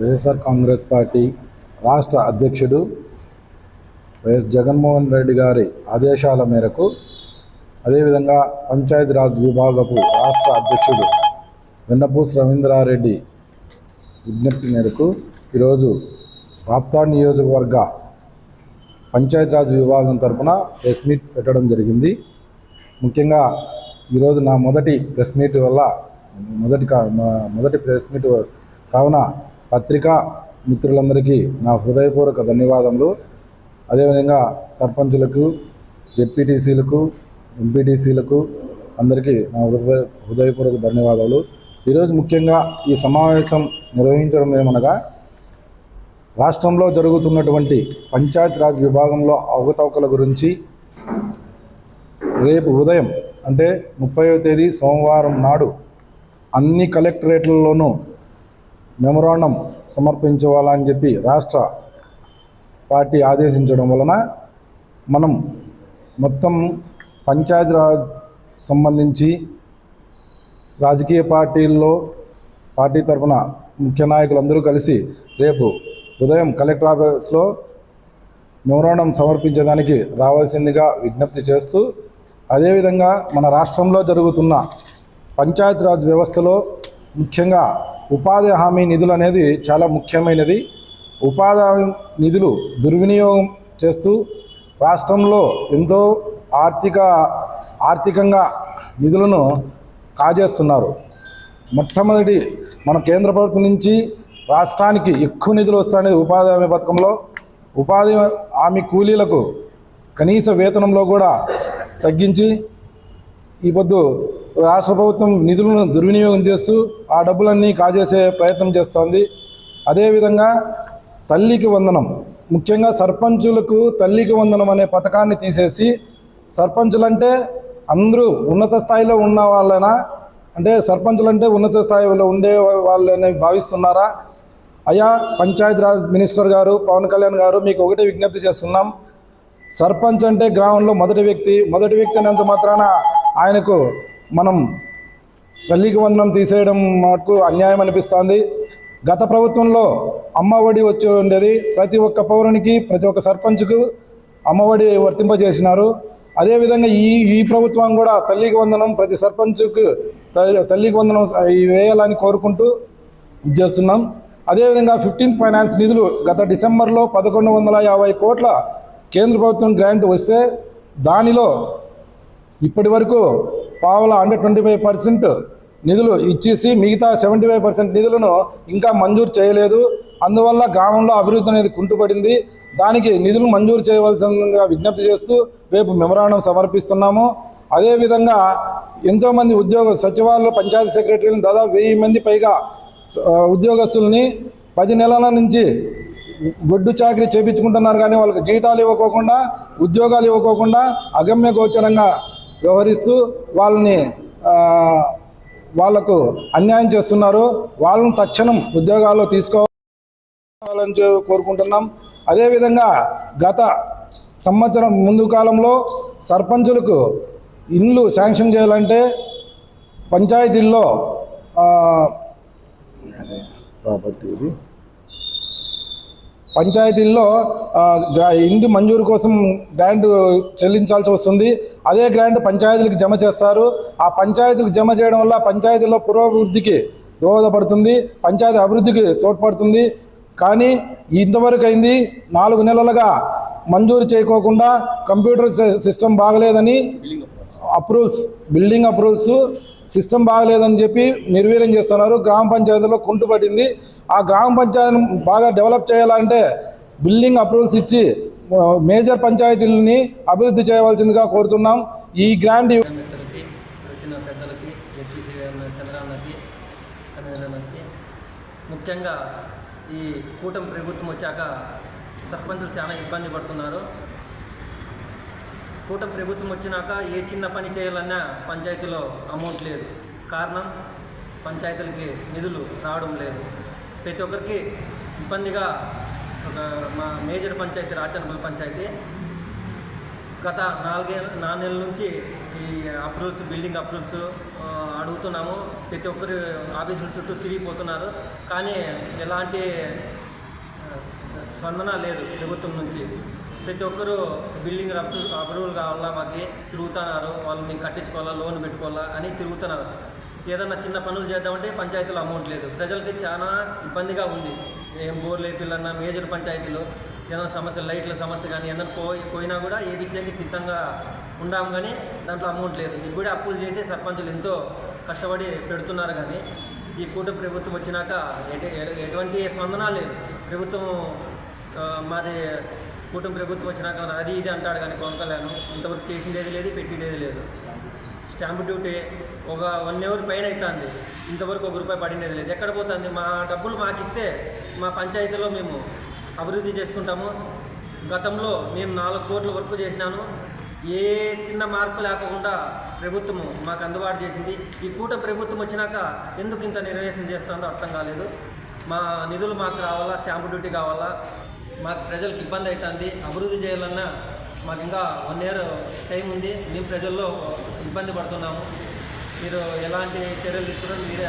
YSR Congress party రాష్ట్ర అధ్యక్షుడు YS Jaganmohan Reddy గారి ఆదేశాల మేరకు అదేవిధంగా పంచాయతీరాజ్ విభాగపు రాష్ట్ర అధ్యక్షుడు విన్నపూస్ రవీంద్రారెడ్డి విజ్ఞప్తి మేరకు ఈరోజు రాప్తా నియోజకవర్గ పంచాయతీరాజ్ విభాగం తరపున ప్రెస్ మీట్ పెట్టడం జరిగింది. ముఖ్యంగా ఈరోజు నా మొదటి ప్రెస్ మీట్ వల్ల మొదటి కా మొదటి ప్రెస్ మీట్ కావున పత్రికా మిత్రులందరికీ నా హృదయపూర్వక ధన్యవాదములు. అదేవిధంగా సర్పంచులకు జెడ్పీటీసీలకు ఎంపీటీసీలకు అందరికీ నా హృదయ హృదయపూర్వక ధన్యవాదాలు ఈరోజు ముఖ్యంగా ఈ సమావేశం నిర్వహించడం ఏమనగా రాష్ట్రంలో జరుగుతున్నటువంటి పంచాయతీరాజ్ విభాగంలో అవకతవకల గురించి రేపు ఉదయం అంటే ముప్పైవ తేదీ సోమవారం నాడు అన్ని కలెక్టరేట్లలోనూ మెమరాండం సమర్పించవాలని చెప్పి రాష్ట్ర పార్టీ ఆదేశించడం వలన మనం మొత్తం పంచాయతీరాజ్ సంబంధించి రాజకీయ పార్టీల్లో పార్టీ తరఫున ముఖ్య నాయకులందరూ కలిసి రేపు ఉదయం కలెక్టర్ ఆఫీస్లో మెమరాండం సమర్పించడానికి రావాల్సిందిగా విజ్ఞప్తి చేస్తూ అదేవిధంగా మన రాష్ట్రంలో జరుగుతున్న పంచాయతీరాజ్ వ్యవస్థలో ముఖ్యంగా ఉపాధి హామీ నిధులు అనేది చాలా ముఖ్యమైనది. ఉపాధి హామీ నిధులు దుర్వినియోగం చేస్తూ రాష్ట్రంలో ఎంతో ఆర్థిక ఆర్థికంగా నిధులను కాజేస్తున్నారు. మొట్టమొదటి మన కేంద్ర ప్రభుత్వం నుంచి రాష్ట్రానికి ఎక్కువ నిధులు వస్తాయనేది ఉపాధి హామీ పథకంలో. ఉపాధి హామీ కూలీలకు కనీస వేతనంలో కూడా తగ్గించి ఈ పొద్దు రాష్ట్ర ప్రభుత్వం నిధులను దుర్వినియోగం చేస్తూ ఆ డబ్బులన్నీ కాజేసే ప్రయత్నం చేస్తోంది. అదేవిధంగా తల్లికి వందనం ముఖ్యంగా సర్పంచులకు తల్లికి వందనం అనే పథకాన్ని తీసేసి సర్పంచులంటే అందరూ ఉన్నత స్థాయిలో ఉన్న వాళ్ళైనా? అంటే సర్పంచులంటే ఉన్నత స్థాయిలో ఉండే వాళ్ళని భావిస్తున్నారా? అయా పంచాయతీరాజ్ మినిస్టర్ గారు పవన్ కళ్యాణ్ గారు మీకు ఒకటే విజ్ఞప్తి చేస్తున్నాం. సర్పంచ్ అంటే గ్రామంలో మొదటి వ్యక్తి మొదటి వ్యక్తి అనేంత మాత్రాన ఆయనకు మనం తల్లికి వందనం తీసేయడం మాకు అన్యాయం అనిపిస్తుంది. గత ప్రభుత్వంలో అమ్మఒడి వచ్చి ఉండేది. ప్రతి ఒక్క పౌరునికి ప్రతి ఒక్క సర్పంచ్కు అమ్మఒడి వర్తింపజేసినారు. అదేవిధంగా ఈ ఈ ప్రభుత్వం కూడా తల్లికి వందనం ప్రతి సర్పంచ్కు తల్లి- తల్లికి వందనం వేయాలని కోరుకుంటూ చేస్తున్నాం. అదేవిధంగా ఫిఫ్టీన్త్ ఫైనాన్స్ నిధులు గత డిసెంబర్లో పదకొండు వందల యాభై కోట్ల కేంద్ర ప్రభుత్వం గ్రాంట్ వస్తే దానిలో ఇప్పటి వరకు పావుల హండ్రెడ్ ట్వంటీ ఫైవ్ పర్సెంట్ నిధులు ఇచ్చేసి మిగతా సెవెంటీ ఫైవ్ పర్సెంట్ నిధులను ఇంకా మంజూరు చేయలేదు. అందువల్ల గ్రామంలో అభివృద్ధి అనేది కుంటుపడింది. దానికి నిధులు మంజూరు చేయవలసిందిగా విజ్ఞప్తి చేస్తూ రేపు మెమరాండం సమర్పిస్తున్నాము. అదేవిధంగా ఎంతోమంది ఉద్యోగ సచివాలయ పంచాయతీ సెక్రటరీలు దాదాపు వెయ్యి మంది పైగా ఉద్యోగస్తుల్ని పది నెలల నుంచి గొడ్డు చాకరీ చేపించుకుంటున్నారు. కానీ వాళ్ళకి జీతాలు ఇవ్వకోకుండా ఉద్యోగాలు ఇవ్వకోకుండా అగమ్య గోచరంగా వ్యవహరిస్తూ వాళ్ళని వాళ్ళకు అన్యాయం చేస్తున్నారు. వాళ్ళను తక్షణం ఉద్యోగాల్లో తీసుకోవాలని కోరుకుంటున్నాం. అదేవిధంగా గత సంవత్సరం ముందు కాలంలో సర్పంచులకు ఇండ్లు శాంక్షన్ చేయాలంటే పంచాయతీల్లో ప్రాపర్టీ ఇది. పంచాయతీల్లో ఇంటి మంజూరు కోసం గ్రాంట్ చెల్లించాల్సి వస్తుంది. అదే గ్రాంట్ పంచాయతీలకు జమ చేస్తారు. ఆ పంచాయతీలకు జమ చేయడం వల్ల పంచాయతీలో పురోభివృద్ధికి దోహదపడుతుంది. పంచాయతీ అభివృద్ధికి తోడ్పడుతుంది. కానీ ఇంతవరకు అయింది నాలుగు నెలలుగా మంజూరు చేయకోకుండా కంప్యూటర్ సిస్టమ్ బాగలేదని అప్రూవల్స్ బిల్డింగ్ అప్రూవల్స్ సిస్టమ్ బాగలేదని చెప్పి నిర్వీర్యం చేస్తున్నారు. గ్రామ పంచాయతీలో కుంటుపడింది ఆ గ్రామ పంచాయతీని బాగా డెవలప్ చేయాలంటే బిల్డింగ్ అప్రూవల్స్ ఇచ్చి మేజర్ పంచాయతీలని అభివృద్ధి చేయవలసిందిగా కోరుతున్నాం. ఈ గ్రాంట్ వచ్చిన పెద్దలకి చంద్రాన్నకి ముఖ్యంగా ఈ కూటమి ప్రభుత్వం వచ్చాక సర్పంచులు చాలా ఇబ్బంది పడుతున్నారు. కూటమి ప్రభుత్వం వచ్చినాక ఏ చిన్న పని చేయాలన్నా పంచాయతీలో అమౌంట్ లేదు. కారణం పంచాయతీలకి నిధులు రావడం లేదు. ప్రతి ఒక్కరికి ఇబ్బందిగా ఒక మా మేజర్ పంచాయతీ రాచనపల్లి పంచాయతీ గత నాలుగే నాలుగు నెలల నుంచి ఈ అప్రూవల్స్ బిల్డింగ్ అప్రూవల్స్ అడుగుతున్నాము. ప్రతి ఒక్కరు ఆఫీసుల చుట్టూ తిరిగిపోతున్నారు. కానీ ఎలాంటి స్పందన లేదు ప్రభుత్వం నుంచి. ప్రతి ఒక్కరు బిల్డింగ్ అప్రూవల్ కావాలా మాకు తిరుగుతున్నారు వాళ్ళు మేము కట్టించుకోవాలా లోన్ పెట్టుకోవాలా అని తిరుగుతున్నారు. ఏదన్నా చిన్న పనులు చేద్దామంటే పంచాయతీలో అమౌంట్ లేదు. ప్రజలకి చాలా ఇబ్బందిగా ఉంది. ఏం బోర్లు వేపిల్లన్నా మేజర్ పంచాయతీలు ఏదైనా సమస్య లైట్ల సమస్య కానీ ఏదైనా పోయి పోయినా కూడా వేయించేకి సిద్ధంగా ఉండాము కానీ దాంట్లో అమౌంట్ లేదు. ఇప్పుడు అప్పులు చేసి సర్పంచులు ఎంతో కష్టపడి పెడుతున్నారు కానీ ఈ కూటమి ప్రభుత్వం వచ్చినాక ఎటు- ఎటువంటి స్పందన లేదు. ప్రభుత్వం మాది కూటమి ప్రభుత్వం వచ్చినాక అది ఇది అంటాడు కానీ పవన్ కళ్యాణ్ ఇంతవరకు చేసిండేది లేదు పెట్టిండేది లేదు. స్టాంప్ డ్యూటీ ఒక వన్ అవర్ పైన అవుతుంది ఇంతవరకు ఒక రూపాయి పడినది లేదు. ఎక్కడ పోతుంది? మా డబ్బులు మాకిస్తే మా పంచాయతీలో మేము అభివృద్ధి చేసుకుంటాము. గతంలో నేను నాలుగు కోట్ల వర్క్ చేసినాను. ఏ చిన్న మార్పు లేకుండా ప్రభుత్వము మాకు అందుబాటు చేసింది. ఈ కూట ప్రభుత్వం వచ్చినాక ఎందుకు ఇంత నిర్వేశం చేస్తుందో అర్థం కాలేదు. మా నిధులు మాకు రావాలా? స్టాంపు డ్యూటీ కావాలా? మాకు ప్రజలకు ఇబ్బంది అవుతుంది అభివృద్ధి చేయాలన్నా మాకు ఇంకా వన్ ఇయర్ టైం ఉంది. మేము ప్రజల్లో ఇబ్బంది పడుతున్నాము. మీరు ఎలాంటి చర్యలు తీసుకున్నారు మీరే